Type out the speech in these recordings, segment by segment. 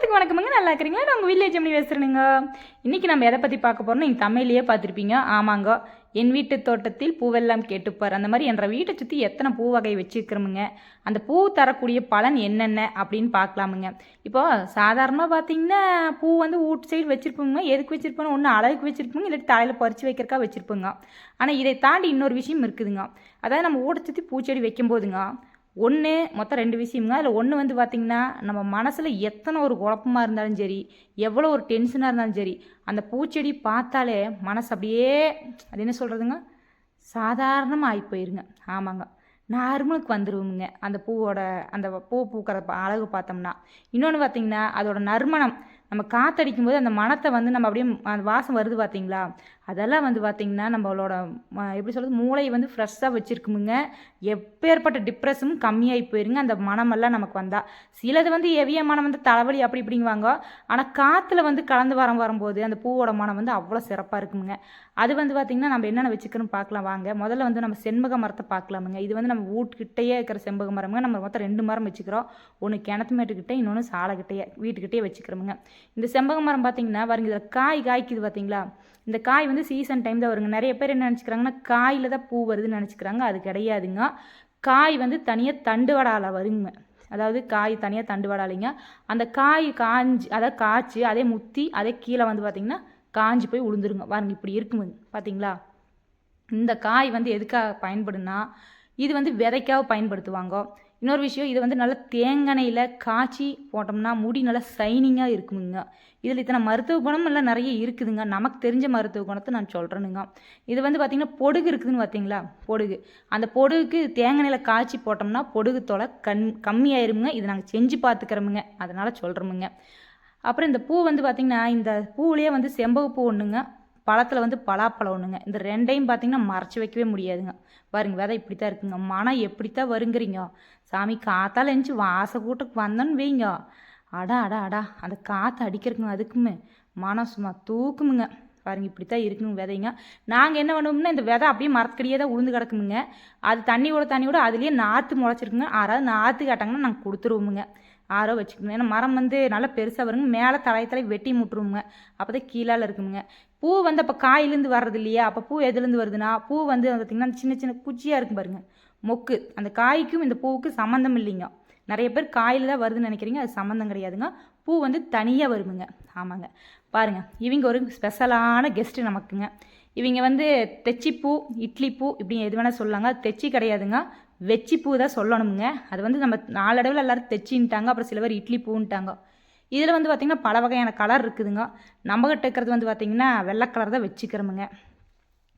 எல்லாத்துக்கும் வணக்கமுங்க. நல்லா இருக்கிறீங்களா? நான் உங்கள் வில்லேஜ் எப்படி பேசுகிறேனுங்க இன்றைக்கி நம்ம எதை பற்றி பார்க்க போகிறோம்னு நீங்கள் தமிழ்லேயே பார்த்துருப்பீங்க. ஆமாங்க. என் வீட்டு தோட்டத்தில் பூவெல்லாம் கேட்டுப்பார் அந்த மாதிரி என்ற வீட்டை சுற்றி எத்தனை பூ வகை வச்சுருக்கிறோமுங்க. அந்த பூ தரக்கூடிய பலன் என்னென்ன அப்படின்னு பார்க்கலாமுங்க. இப்போது சாதாரணமாக பார்த்தீங்கன்னா பூ வந்து வீட்டு சைடு வச்சுருப்போங்க எதுக்கு வச்சுருப்போம் ஒன்று அழகுக்கு வச்சுருப்போங்க இல்லாட்டி தலையில் பறித்து வைக்கிறக்கா வச்சுருப்போங்க. ஆனால் இதை தாண்டி இன்னொரு விஷயம் இருக்குதுங்க. அதாவது நம்ம வீட்டை சுற்றி பூச்செடி வைக்கும்போதுங்க ஒன்று மொத்தம் ரெண்டு விஷயம்ங்க. அதில் ஒன்று வந்து பார்த்திங்கன்னா நம்ம மனசில் எத்தனை ஒரு குழப்பமாக இருந்தாலும் சரி எவ்வளோ ஒரு டென்ஷனாக இருந்தாலும் சரி அந்த பூச்செடி பார்த்தாலே மனசு அப்படியே அது என்ன சொல்கிறதுங்க சாதாரணமாக ஆகி போயிருங்க. ஆமாங்க. நார்மலுக்கு வந்துடுவோமுங்க அந்த பூவோட அந்த பூ பூக்கிற அழகு பார்த்தோம்னா. இன்னொன்று பார்த்தீங்கன்னா அதோட நறுமணம் நம்ம காற்றடிக்கும் போது அந்த மனத்தை வந்து நம்ம அப்படியே அந்த வாசம் வருது பார்த்தீங்களா? அதெல்லாம் வந்து பார்த்திங்கன்னா நம்மளோட எப்படி சொல்கிறது மூளையை வந்து ஃப்ரெஷ்ஷாக வச்சுருக்குமுங்க. எப்பேற்பட்ட டிப்ரெஷனும் கம்மியாகி போயிருங்க. அந்த மனமெல்லாம் நமக்கு வந்தால் சிலது வந்து எவிய மனம் வந்து தலைவலி அப்படி இப்படிங்குவாங்க. ஆனால் காற்றுல வந்து கலந்து வரம் வரும்போது அந்த பூவோட மனம் வந்து அவ்வளோ சிறப்பாக இருக்குமுங்க. அது வந்து பார்த்திங்கன்னா நம்ம என்னென்ன வச்சுக்கிறோம் பார்க்கலாம் வாங்க. முதல்ல வந்து நம்ம செண்பக மரத்தை பார்க்கலாமுங்க. இது வந்து நம்ம வீட்டுக்கிட்டேயே இருக்கிற செண்பக மரமுங்க. நம்ம மொத்தம் ரெண்டு மரம் வச்சுக்கிறோம். ஒன்று கிணத்து மேட்டுக்கிட்டே இன்னொன்று சாலைக்கிட்டேயே வீட்டுக்கிட்டே வச்சுக்கிறோமுங்க. இந்த செம்பக மரம் பார்த்தீங்கன்னா பாருங்க இதில் காய் காய்க்குது பார்த்தீங்களா இந்த காய் வந்து சீசன் டைம் தான் வருங்க. நிறைய பேர் என்ன நினச்சிக்கிறாங்கன்னா காயில் தான் பூ வருதுன்னு நினச்சிக்கிறாங்க. அது கிடையாதுங்க. காய் வந்து தனியாக தண்டு வடால வருங்க. அதாவது காய் தனியாக தண்டு வடாலிங்க அந்த காய் காஞ்சி அதை காய்ச்சி அதே முத்தி அதே கீழே வந்து பார்த்திங்கன்னா காஞ்சி போய் உளுந்துருங்க. பாருங்க இப்படி இருக்குங்க. பார்த்தீங்களா இந்த காய் வந்து எதுக்காக பயன்படுனா இது வந்து விதைக்காக பயன்படுத்துவாங்க. இன்னொரு விஷயம் இது வந்து நல்லா தேங்காய்யில் காய்ச்சி போட்டோம்னா முடி நல்லா சைனிங்காக இருக்குமுங்க இதில் இத்தனை மருத்துவ குணம் எல்லாம் நிறைய இருக்குதுங்க. நமக்கு தெரிஞ்ச மருத்துவ குணத்தை நான் சொல்கிறேனுங்க இது வந்து பார்த்திங்கன்னா பொடுகு இருக்குதுன்னு பார்த்தீங்களா பொடுகு. அந்த பொடுகுக்கு தேங்காய்ல காய்ச்சி போட்டோம்னா பொடுகு தொலை கண் கம்மியாயிருமுங்க இது நாங்கள் செஞ்சு பார்த்துக்கிறோமுங்க அதனால் சொல்கிறோமுங்க அப்புறம் இந்த பூ வந்து பார்த்திங்கன்னா இந்த பூவிலேயே வந்து செம்பக பூ ஒன்றுங்க பழத்தில் வந்து பலாப்பழம் ஒன்றுங்க இந்த ரெண்டையும் பார்த்தீங்கன்னா மறைச்சி வைக்கவே முடியாதுங்க. பாருங்க விதை இப்படி தான் இருக்குங்க. மனம் எப்படி தான் வருங்கிறீங்க? சாமி காத்தால் எழுந்துச்சி வாச கூட்டுக்கு வந்தோன்னு வைங்க. அடா அடா அடா அந்த காற்று அடிக்கிறதுக்குங்க அதுக்குமே. மனம் சும்மா தூக்குமுங்க. பாருங்க இப்படி தான் இருக்குங்க விதைங்க. நாங்கள் என்ன பண்ணுவோம்னா இந்த விதை அப்படியே மரத்துக்கடியே தான் உளுந்து கிடக்குமுங்க. அது தண்ணி கூட தண்ணி கூட அதுலேயே நாற்று முளைச்சிருக்குங்க. யாராவது நாற்று கேட்டாங்கன்னா நாங்கள் கொடுத்துருவோமுங்க. ஆரோ வச்சுக்கணும் ஏன்னா மரம் வந்து நல்லா பெருசாக வருங்க. மேலே தலை தலை வெட்டி முட்டுருவோங்க அப்போ தான் கீழால் இருக்குமுங்க. பூ வந்து அப்போ காயிலேருந்து வர்றது இல்லையா அப்போ பூ எதுலேருந்து வருதுன்னா பூ வந்து பார்த்திங்கன்னா சின்ன சின்ன குச்சியாக இருக்கும் பாருங்கள் மொக்கு. அந்த காய்க்கும் இந்த பூவுக்கு சம்மந்தம் இல்லைங்க. நிறைய பேர் காயில் தான் வருதுன்னு நினைக்கிறீங்க அது சம்மந்தம் கிடையாதுங்க. பூ வந்து தனியாக வருமுங்க. ஆமாங்க. பாருங்க இவங்க ஒரு ஸ்பெஷலான கெஸ்ட்டு நமக்குங்க. இவங்க வந்து தெச்சிப்பூ இட்லி பூ இப்படி எது வேணால் சொல்லாங்க. தெச்சி கிடையாதுங்க. வெச்சி பூ தான் சொல்லணுமுங்க. அது வந்து நம்ம நாளடைவில் எல்லாரும் தெச்சின்ட்டாங்க அப்புறம் சில பேர் இட்லி பூன்ட்டாங்க இதில் வந்து பார்த்திங்கன்னா பல வகையான கலர் இருக்குதுங்க. நம்மகிட்ட இருக்கிறது வந்து பார்த்திங்கன்னா வெள்ளை கலர் தான் வச்சுக்கிறோமுங்க.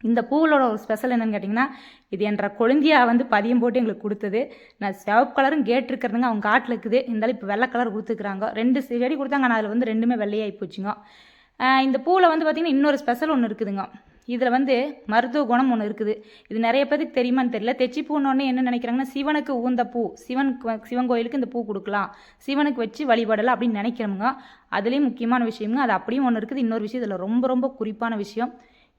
இந்த பூவோட ஒரு ஸ்பெஷல் என்னென்னு கேட்டிங்கன்னா இது என்ற கொழுந்தியா வந்து பதியம் போட்டு எங்களுக்கு கொடுத்தது. நான் சிவப்பு கலரும் கேட்டிருக்கிறதுங்க அவங்க காட்டில் இருக்குது. இருந்தாலும் இப்போ வெள்ளை கலர் கொடுத்துருக்குறாங்க ரெண்டு செடி கொடுத்தாங்க ஆனால் அதில் வந்து ரெண்டுமே வெள்ளையாகி போச்சுங்க. இந்த பூவில் வந்து பார்த்திங்கன்னா இன்னொரு ஸ்பெஷல் ஒன்று இருக்குதுங்க. இதில் வந்து மருத்துவ குணம் ஒன்று இருக்குது. இது நிறைய பேருக்கு தெரியுமான்னு தெரியல. தெச்சி பூன்னொடனே என்ன நினைக்கிறாங்கன்னா சிவனுக்கு ஊந்த பூ சிவனுக்கு சிவன் கோயிலுக்கு இந்த பூ கொடுக்கலாம். சிவனுக்கு வச்சு வழிபடலாம் அப்படின்னு நினைக்கிறோமுங்க அதுலேயும் முக்கியமான விஷயமுங்க அது அப்படியும் ஒன்று இருக்குது. இன்னொரு விஷயம் இதில் ரொம்ப ரொம்ப குறிப்பான விஷயம்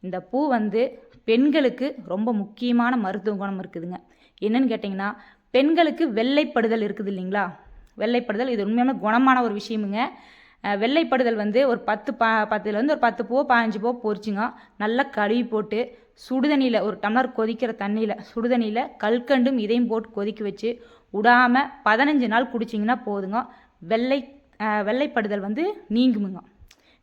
இந்த பூ வந்து பெண்களுக்கு ரொம்ப முக்கியமான மருத்துவ குணம் இருக்குதுங்க. என்னன்னு கேட்டிங்கன்னா பெண்களுக்கு வெள்ளைப்படுதல் இருக்குது இல்லைங்களா? வெள்ளைப்படுதல் இது உண்மையான குணமான ஒரு விஷயமுங்க. வெள்ளைப்படுதல் வந்து ஒரு பத்து பா பத்துலேருந்து ஒரு பத்து பூ பாஞ்சு பூ பொரிச்சுங்க நல்லா கழுவி போட்டு சுடுதண்ணியில் ஒரு டம்ளர் கொதிக்கிற தண்ணியில் சுடுதண்ணியில் கல்கண்டும் இதையும் போட்டு கொதிக்க வச்சு விடாமல் பதினஞ்சு நாள் குடிச்சிங்கன்னா போதுங்க. வெள்ளை வெள்ளைப்படுதல் வந்து நீங்குமுங்க.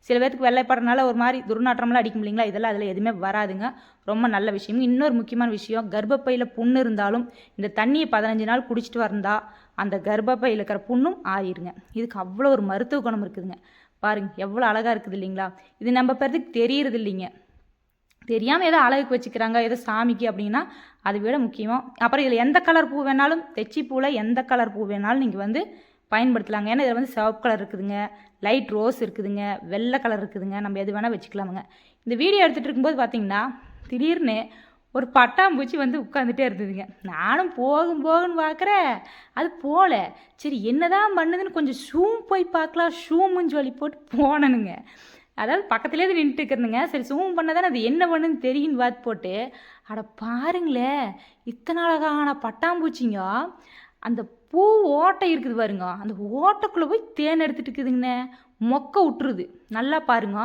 சில பேர்த்துக்கு வெள்ளைப்படுறதுனால ஒரு மாதிரி துர்நாற்றமெல்லாம் அடிக்கும் இல்லைங்களா? இதெல்லாம் அதில் எதுவுமே வராதுங்க. ரொம்ப நல்ல விஷயம் இன்னொரு முக்கியமான விஷயம் கர்ப்பப்பையில் புண்ணு இருந்தாலும் இந்த தண்ணியை பதினஞ்சு நாள் குடிச்சிட்டு வந்தால் அந்த கர்ப்பப்பையில் இருக்கிற புண்ணும் ஆறிடுங்க. இதுக்கு அவ்வளோ ஒரு மருத்துவ குணம் இருக்குதுங்க. பாருங்க எவ்வளோ அழகாக இருக்குது இல்லைங்களா? இது நம்ம பேர்த்துக்கு தெரியறது இல்லைங்க. தெரியாமல் ஏதோ அழகுக்கு வச்சுக்கிறாங்க ஏதோ சாமிக்கு அப்படின்னா அதை விட முக்கியம். அப்புறம் இதில் எந்த கலர் பூ வேணாலும் தெச்சி பூவில் எந்த கலர் பூ வேணாலும் நீங்கள் வந்து பயன்படுத்தலாங்க. ஏன்னா இதில் வந்து சிவப்பு கலர் இருக்குதுங்க லைட் ரோஸ் இருக்குதுங்க வெள்ளை கலர் இருக்குதுங்க. நம்ம எது வேணால் வச்சுக்கலாமுங்க. இந்த வீடியோ எடுத்துகிட்டு இருக்கும்போது பார்த்தீங்கன்னா திடீர்னு ஒரு பட்டாம்பூச்சி வந்து உட்காந்துட்டே இருந்ததுங்க. நானும் போகும் போகுன்னு பார்க்குறேன் அது போகல சரி என்னதான் பண்ணுதுன்னு கொஞ்சம் ஷூம் போய் பார்க்கலாம் ஷூமுன்னு சொல்லி போட்டு போனனுங்க. அதாவது பக்கத்துலேயே நின்றுட்டு இருக்கிறதுங்க சரி ஜூம் பண்ணதானே அது என்ன பண்ணுன்னு தெரியுன்னு பார்த்து போட்டு அட பாருங்களேன் இத்தனை அழகான பட்டாம்பூச்சிங்க. அந்த பூ ஓட்டை இருக்குது பாருங்க அந்த ஓட்டைக்குள்ளே போய் தேன் எடுத்துட்டு இருக்குதுங்கண்ணே. மொக்கை விட்டுருது நல்லா பாருங்க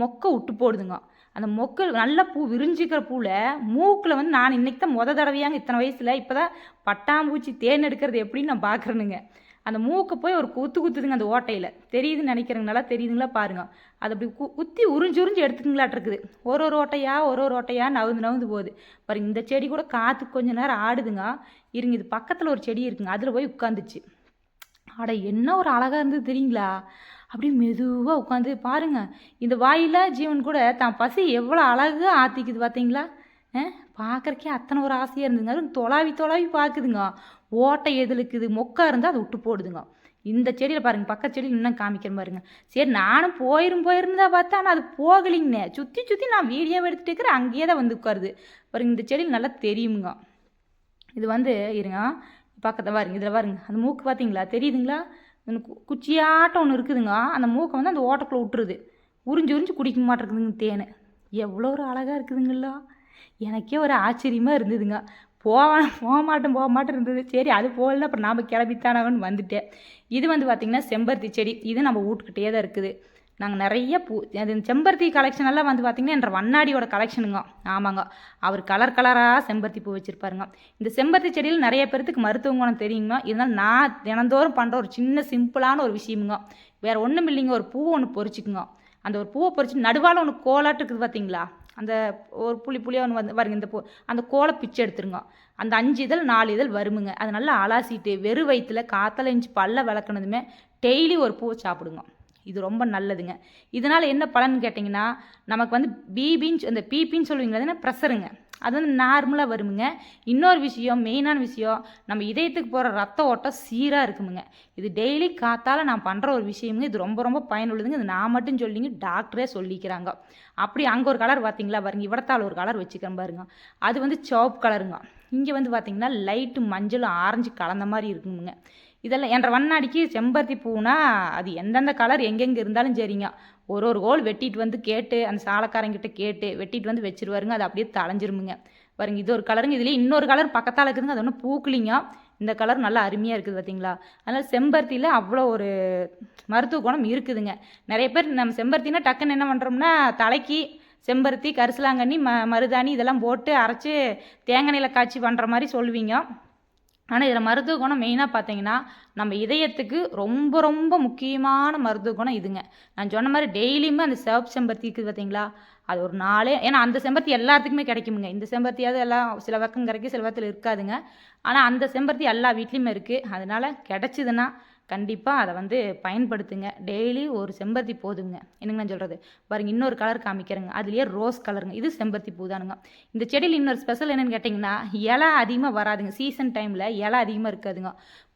மொக்கை விட்டு போடுதுங்க. அந்த மொக்கு நல்ல பூ விரிஞ்சிக்கிற பூவில் மூக்கில் வந்து நான் இன்றைக்கி தான் முத தடவையாங்க இத்தனை வயசில். இப்போ தான் பட்டாம்பூச்சி தேன் எடுக்கிறது எப்படின்னு நான் பார்க்குறேனுங்க அந்த மூக்கை போய் ஒரு குத்து குத்துதுங்க அந்த ஓட்டையில். தெரியுதுன்னு நினைக்கிறேங்க நல்லா தெரியுதுங்களா பாருங்கள் அது அப்படி கு குத்தி உறிஞ்சு உறிஞ்சு எடுத்துக்கங்களாட்டிருக்குது ஒரு ஒரு ஓட்டையா ஒரு ஒரு ஓட்டையா நவுந்து நவுந்து போகுது. பாருங்க இந்த செடி கூட காற்று கொஞ்ச நேரம் ஆடுதுங்க. இருங்க இது பக்கத்தில் ஒரு செடி இருக்குங்க. அதில் போய் உட்காந்துச்சு. அட என்ன ஒரு அழகாக இருந்தது தெரியுங்களா? அப்படியே மெதுவாக உட்காந்து பாருங்க. இந்த வாயில் ஜீவன் கூட தான் பசி எவ்வளோ அழகு ஆத்திக்குது பார்த்தீங்களா பார்க்குறக்கே அத்தனை ஒரு ஆசையாக இருந்துங்க அதுவும் தொலாவி தொலாவி பார்க்குதுங்க ஓட்டை எதுலுக்குது மொக்கா இருந்தால் அதை விட்டு போடுதுங்க. இந்த செடியில் பாருங்கள் பக்கத்து செடியில் இன்னும் காமிக்கிற பாருங்க. சரி நானும் போயிரும் போயிருந்தா பார்த்தா ஆனால் அது போகலிங்கண்ணே சுற்றி சுற்றி நான் வீடியோ எடுத்துகிட்டு இருக்கிறேன். அங்கேயே தான் வந்து உட்காருது. பாருங்க இந்த செடியில் நல்லா தெரியுமுங்க. இது வந்து இருங்க. பக்கத்தில் பாருங்க இதில் பாருங்க. அந்த மூக்கு பார்த்தீங்களா தெரியுதுங்களா? அந்த கு- குச்சியாட்டம் ஒன்று இருக்குதுங்க. அந்த மூக்கை வந்து அந்த ஓட்டக்குள்ளே விட்டுருது உறிஞ்சு உறிஞ்சு குடிக்க மாட்டேங்குதுங்க தேன். எவ்வளோ ஒரு அழகாக இருக்குதுங்களா எனக்கே ஒரு ஆச்சரியமாக இருந்ததுங்க. போவேன் போக மாட்டேன் போக மாட்டேன் இருந்தது. சரி அது போகல அப்புறம் நாம் கிளம்பித்தானவன் வந்துட்டேன். இது வந்து பார்த்திங்கன்னா செம்பருத்தி செடி. இது நம்ம வீட்டுக்கிட்டே தான் இருக்குது. நாங்கள் நிறைய பூ அது செம்பருத்தி கலெக்ஷன் எல்லாம் வந்து பார்த்திங்கன்னா என்ற வண்ணாடியோட கலெக்ஷனுங்க ஆமாங்க. அவர் கலர் கலராக செம்பருத்தி பூ வச்சுருப்பாருங்க. இந்த செம்பருத்தி செடியில் நிறைய பேர்த்துக்கு மருத்துவ குணம் தெரியுங்க. இருந்தாலும் நான் தினந்தோறும் பண்ணுற ஒரு சின்ன சிம்பிளான ஒரு விஷயமுங்க. வேறு ஒன்றும் இல்லைங்க. ஒரு பூவை ஒன்று பொறிச்சிக்குங்க. அந்த ஒரு பூவை பொறிச்சு நடுவால் ஒன்று கோலாட்டு இருக்குது பார்த்தீங்களா அந்த ஒரு புளி புளியாக ஒன்று வந்து பாருங்க இந்த பூ அந்த கோலை பிச்சை எடுத்துருங்க. அந்த அஞ்சு இதழ் நாலு இதழ் வருமுங்க. அது நல்லா அலாசிட்டு வெறும் வயிற்றுல காத்தலஞ்சு பல்ல விளக்குனதுமே டெய்லி ஒரு பூவை சாப்பிடுங்க. இது ரொம்ப நல்லதுங்க. இதனால் என்ன பலன் கேட்டிங்கன்னா நமக்கு வந்து பிபின்னு அந்த பிபின்னு சொல்லுவீங்களா ப்ரெஷருங்க அது வந்து நார்மலாக வருமுங்க. இன்னொரு விஷயம் மெயினான விஷயம் நம்ம இதயத்துக்கு போகிற ரத்த ஓட்டம் சீராக இருக்குமுங்க. இது டெய்லி காத்தால் நான் பண்ணுற ஒரு விஷயமுங்க. இது ரொம்ப ரொம்ப பயனுள்ளதுங்க. இது நான் மட்டும் சொல்லிங்க டாக்டரே சொல்லிக்கிறாங்க. அப்படி அங்கே ஒரு கலர் பார்த்தீங்களா பாருங்க. இவடத்தால் ஒரு கலர் வச்சுக்கிறேன் பாருங்க. அது வந்து சிவப்பு கலருங்க இங்கே வந்து பார்த்திங்கன்னா லைட்டு மஞ்சளும் ஆரஞ்சு கலந்த மாதிரி இருக்குங்க இதெல்லாம் என்ற வண்ணாடிக்கு செம்பருத்தி பூனா அது எந்தெந்த கலர் எங்கெங்கே இருந்தாலும் சரிங்க. ஒரு ஒரு கோல் வெட்டிட்டு வந்து கேட்டு அந்த சாலக்காரங்கிட்ட கேட்டு வெட்டிட்டு வந்து வச்சிருவாருங்க அது அப்படியே தலைஞ்சிருமுங்க பாருங்க இது ஒரு கலருங்க இதுலேயே இன்னொரு கலர் பக்கத்தால் இருக்குதுங்க அது ஒன்றும் பூக்கலிங்க. இந்த கலர் நல்லா அருமையாக இருக்குது பார்த்தீங்களா அதனால் செம்பருத்தியில் அவ்வளோ ஒரு மருத்துவ குணம் இருக்குதுங்க. நிறைய பேர் நம்ம செம்பருத்தினா டக்குன்னு என்ன பண்ணுறோம்னா தலைக்கு செம்பருத்தி கரிசலாங்கண்ணி ம மருதாணி இதெல்லாம் போட்டு அரைச்சி தேங்காய் எண்ணெயில் காய்ச்சி பண்ணுற மாதிரி சொல்லுவீங்க. ஆனால் இதில் மருத்துவ குணம் மெயினாக பார்த்தீங்கன்னா நம்ம இதயத்துக்கு ரொம்ப ரொம்ப முக்கியமான மருத்துவ குணம் இதுங்க. நான் சொன்ன மாதிரி டெய்லியுமே அந்த சிவப்பு செம்பருத்தி இருக்குது பார்த்தீங்களா அது ஒரு நாளே ஏன்னா அந்த செம்பருத்தி எல்லாத்துக்குமே கிடைக்குமுங்க. இந்த செம்பருத்தியாவது எல்லாம் சில பக்கம் கிடைக்கும் சில பக்கத்தில் இருக்காதுங்க. ஆனால் அந்த செம்பருத்தி எல்லா வீட்லேயுமே இருக்குது அதனால் கிடச்சிதுன்னா கண்டிப்பாக அதை வந்து பயன்படுத்துங்க. டெய்லி ஒரு செம்பருத்தி போதுங்க. என்னங்க நான் சொல்கிறது பாருங்க இன்னொரு கலர் காமிக்கிறேங்க. அதுலேயே ரோஸ் கலருங்க இது செம்பருத்தி பூ தானுங்க. இந்த செடியில் இன்னொரு ஸ்பெஷல் என்னென்னு கேட்டிங்கன்னா இலை அதிகமாக வராதுங்க. சீசன் டைமில் இலை அதிகமாக இருக்காதுங்க.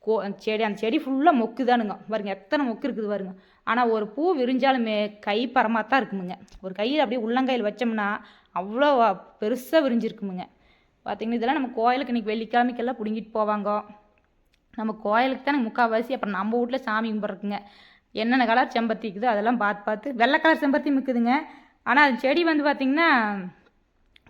கோ செடி அந்த செடி ஃபுல்லாக மொக்கு தானுங்க பாருங்க எத்தனை மொக்கு இருக்குது பாருங்க. ஆனால் ஒரு பூ விரிஞ்சாலுமே கை பரமாக தான் இருக்குமுங்க. ஒரு கையில் அப்படியே உள்ளங்கையில் வச்சோம்னா அவ்வளோ பெருசாக விரிஞ்சிருக்குமுங்க. பார்த்தீங்கன்னா இதெல்லாம் நம்ம கோயிலுக்கு இன்றைக்கி வெள்ளிக்கிழமைக்கெல்லாம் பிடுங்கிட்டு போவாங்க. நம்ம கோயிலுக்கு தானே முக்கால்வாசி அப்புறம் நம்ம வீட்டில் சாமி கும்பிட்றதுங்க. என்னென்ன கலர் செம்பருத்தி இருக்குதோ அதெல்லாம் பார்த்து பார்த்து வெள்ளை கலர் செம்பருத்தி இருக்குதுங்க ஆனால் அது செடி வந்து பார்த்திங்கன்னா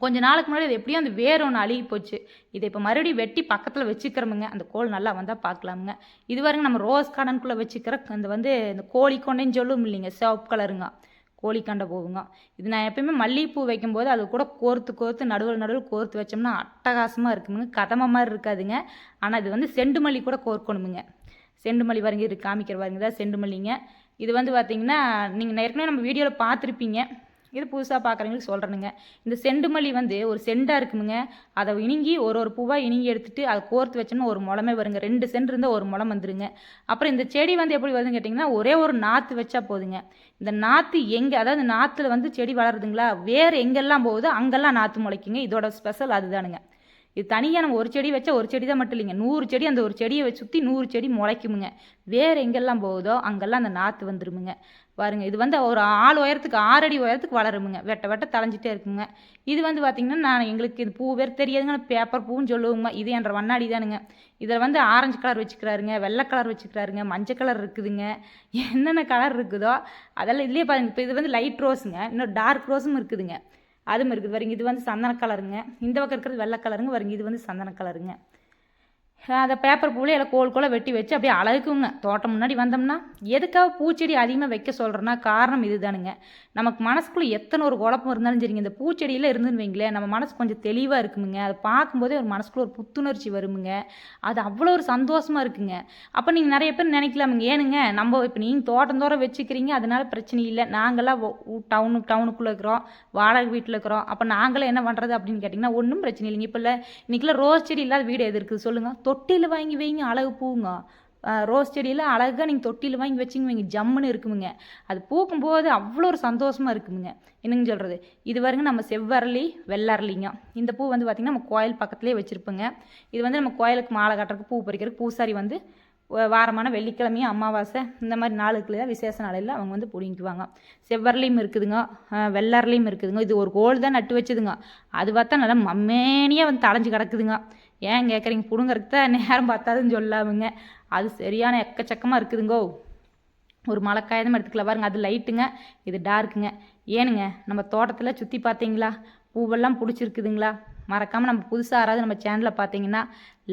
கொஞ்ச நாளுக்கு முன்னாடி அது எப்படியும் அந்த வேர் ஒன்று அழுகி போச்சு. இதை இப்போ மறுபடியும் வெட்டி பக்கத்தில் வச்சுக்கிறோமுங்க. அந்த கோல் நல்லா வந்தால் பார்க்கலாமுங்க. இது வரைக்கும் நம்ம ரோஸ் கார்டனுக்குள்ளே வச்சுக்கிற அந்த வந்து இந்த கோழி கொண்டைன்னு சொல்லும் இல்லைங்க சிவப்பு கலருங்க கோழிக்கண்டை போகுங்க. இது நான் எப்பயுமே மல்லிகைப்பூ வைக்கும்போது அது கூட கோர்த்து கோர்த்து நடுவில் நடுவில் கோர்த்து வச்சோம்னா அட்டகாசமாக இருக்குமுங்க கதமை மாதிரி இருக்காதுங்க. ஆனால் இது வந்து செண்டு மல்லி கூட கோர்க்கணுமுங்க. செண்டு மல்லி பாருங்க இது காமிக்கிற பாருங்க இதான் செண்டு மல்லிங்க. இது வந்து பார்த்தீங்கன்னா நீங்கள் ஏற்கனவே நம்ம வீடியோவில் பார்த்துருப்பீங்க. இது புதுசாக பார்க்குறவங்களுக்கு சொல்கிறேனுங்க இந்த செண்டு மல்லி வந்து ஒரு செண்டாக இருக்குமுங்க. அதை இணுங்கி ஒரு ஒரு பூவாக இணுங்கி எடுத்துட்டு அதை கோர்த்து வச்சோம்னா ஒரு முளமே வருங்க. ரெண்டு சென்ட் இருந்தால் ஒரு முளம் வந்துருங்க. அப்புறம் இந்த செடி வந்து எப்படி வருதுன்னு கேட்டிங்கன்னா ஒரே ஒரு நாற்று வச்சா போதுங்க. இந்த நாற்று எங்கே அதாவது நாற்றுல வந்து செடி வளருதுங்களா? வேறு எங்கெல்லாம் போகுதோ அங்கெல்லாம் நாற்று முளைக்குங்க. இதோட ஸ்பெஷல் அதுதானுங்க. இது தனியாக நம்ம ஒரு செடி வச்சா ஒரு செடி தான் மட்டும் இல்லைங்க. நூறு செடி அந்த ஒரு செடியை வச்சு சுற்றி நூறு செடி முளைக்குமுங்க. வேறு எங்கெல்லாம் போகுதோ அங்கெல்லாம் அந்த நாற்று வந்துருமுங்க. பாருங்க இது வந்து ஒரு ஆள் உயரத்துக்கு ஆறடி உயரத்துக்கு வளருமுங்க. வெட்ட வெட்ட தளைஞ்சிட்டே இருக்குங்க. இது வந்து பார்த்திங்கன்னா நான் எங்களுக்கு இது பூ பேர் தெரியாதுங்க பேப்பர் பூன்னு சொல்லுவோங்க. இது என்ற வண்ணாடி தானுங்க. இதில் வந்து ஆரஞ்சு கலர் வச்சுக்கிறாருங்க வெள்ளை கலர் வச்சுக்கிறாருங்க மஞ்சள் கலர் இருக்குதுங்க. என்னென்ன கலர் இருக்குதோ அதெல்லாம் இதுலேயே பாருங்க. இப்போ இது வந்து லைட் ரோஸுங்க இன்னும் டார்க் ரோஸும் இருக்குதுங்க. அதுவும் இருக்குது வருங்க இது வந்து சந்தன கலருங்க இந்த பக்கம் இருக்கிறது வெள்ளை கலருங்க வருங்க இது வந்து சந்தன கலருங்க அந்த பேப்பர் பூவில் எல்லாம் கோல் கோலை வெட்டி வச்சு அப்படியே அழகுக்குங்க தோட்டம் முன்னாடி வந்தோம்னா எதுக்காக பூச்செடி அதிகமாக வைக்க சொல்கிறேன்னா காரணம் இதுதானுங்க. நமக்கு மனசுக்குள்ளே எத்தனை ஒரு குழப்பம் இருந்தாலும் சரிங்க. இந்த பூச்செடியில் இருந்துன்னு வைங்களேன் நம்ம மனசு கொஞ்சம் தெளிவாக இருக்குமுங்க. அதை பார்க்கும்போதே ஒரு மனசுக்குள்ள ஒரு புத்துணர்ச்சி வருமுங்க. அது அவ்வளோ ஒரு சந்தோஷமாக இருக்குங்க. அப்போ நீங்கள் நிறைய பேர் நினைக்கலாமுங்க. ஏனுங்க நம்ம இப்போ நீங்கள் தோட்டம் வச்சுக்கிறீங்க அதனால பிரச்சனை இல்லை. நாங்களாம் டவுனு டவுனுக்குள்ளே இருக்கிறோம் வாடகை வீட்டில் இருக்கிறோம். அப்போ நாங்களும் என்ன பண்ணுறது அப்படின்னு கேட்டிங்கன்னா ஒன்றும் பிரச்சனை இல்லைங்க. இப்போ இல்லை இன்றைக்கெல்லாம் ரோஸ் செடி இல்லாத வீடு எது இருக்குது? சொல்லுங்கள் தொட்டியில் வாங்கி வைங்க அழகு பூங்க ரோஸ் செடியில் அழகாக நீங்கள் தொட்டியில் வாங்கி வச்சிங்க வைங்க ஜம்முன்னு இருக்குமுங்க. அது பூக்கும் போது அவ்வளோ ஒரு சந்தோஷமாக இருக்குமுங்க. என்னங்க சொல்கிறது இது பாருங்க நம்ம செவ்வரளி வெள்ளரளிங்க. இந்த பூ வந்து பார்த்திங்கன்னா நம்ம கோயில் பக்கத்துலேயே வச்சுருப்போங்க. இது வந்து நம்ம கோயிலுக்கு மாலை கட்டுறதுக்கு பூ பறிக்கிறதுக்கு பூசாரி வந்து வாரமான வெள்ளிக்கிழமையும் அமாவாசை இந்த மாதிரி நாளுக்குள்ள விசேஷ நாளையில் அவங்க வந்து பிடிங்கிக்குவாங்க. செவ்வரளியும் இருக்குதுங்க வெள்ளரளியும் இருக்குதுங்க. இது ஒரு கோல் தான் நட்டு வச்சுதுங்க. அது பார்த்தா நல்லா மம்மேனியாக வந்து தளைஞ்சு கிடக்குதுங்க. ஏன் கேட்குறீங்க பிடுங்கறதுக்கு தான் நேரம் பார்த்தாதுன்னு சொல்லாமுங்க. அது சரியான எக்கச்சக்கமாக இருக்குதுங்கோ. ஒரு மழைக்காயதும் எடுத்துக்கலாம் பாருங்க. அது லைட்டுங்க இது டார்க்குங்க ஏனுங்க நம்ம தோட்டத்தில் சுற்றி பார்த்தீங்களா பூவெல்லாம் பிடிச்சிருக்குதுங்களா? மறக்காமல் நம்ம புதுசாக யாராவது நம்ம சேனலில் பார்த்தீங்கன்னா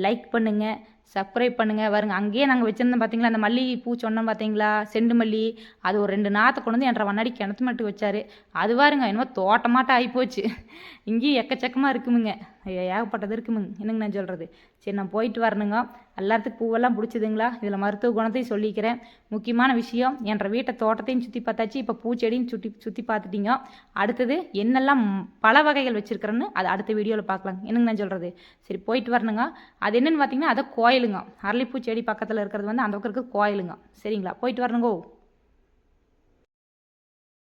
லைக் பண்ணுங்கள் சப்ஸ்கிரைப் பண்ணுங்கள் வருங்க அங்கேயே நாங்கள் வச்சுருந்தோம் பார்த்தீங்களா அந்த மல்லிகை பூ சொன்னோம் பார்த்தீங்களா செண்டு மல்லி. அது ஒரு ரெண்டு நாற்றை கொண்டு வந்து என்ற வண்ணாடி கிணத்து மட்டும் வச்சாரு. அது பாருங்க என்னமோ தோட்டமாட்டம் ஆகிப்போச்சு இங்கேயும் எக்கச்சக்கமாக இருக்குமுங்க. ஏகப்பட்டது இருக்குமுங்க. என்னங்க நான் சொல்கிறது சரி நான் போயிட்டு வரணுங்க. எல்லாத்துக்கும் பூவெல்லாம் பிடிச்சதுங்களா? இதில் மருத்துவ குணத்தையும் சொல்லிக்கிறேன். முக்கியமான விஷயம் என்ற வீட்டை தோட்டத்தையும் சுற்றி பார்த்தாச்சு. இப்போ பூச்செடியும் சுற்றி சுற்றி பார்த்துட்டீங்க. அடுத்தது என்னெல்லாம் பல வகைகள் வச்சுருக்கிறேன்னு அது அடுத்த வீடியோவில் பார்க்கலாம் என்னங்க நான் சொல்கிறது சரி போயிட்டு வரணுங்க. அது என்னென்னு பார்த்தீங்கன்னா அதை கோயில் கோயிலுங்க. அரளிப்பூ செடி பக்கத்தில் இருக்கிறது வந்து அந்த பக்கம் இருக்கிறது கோயிலுங்க. சரிங்களா? போயிட்டு வரணுங்கோ.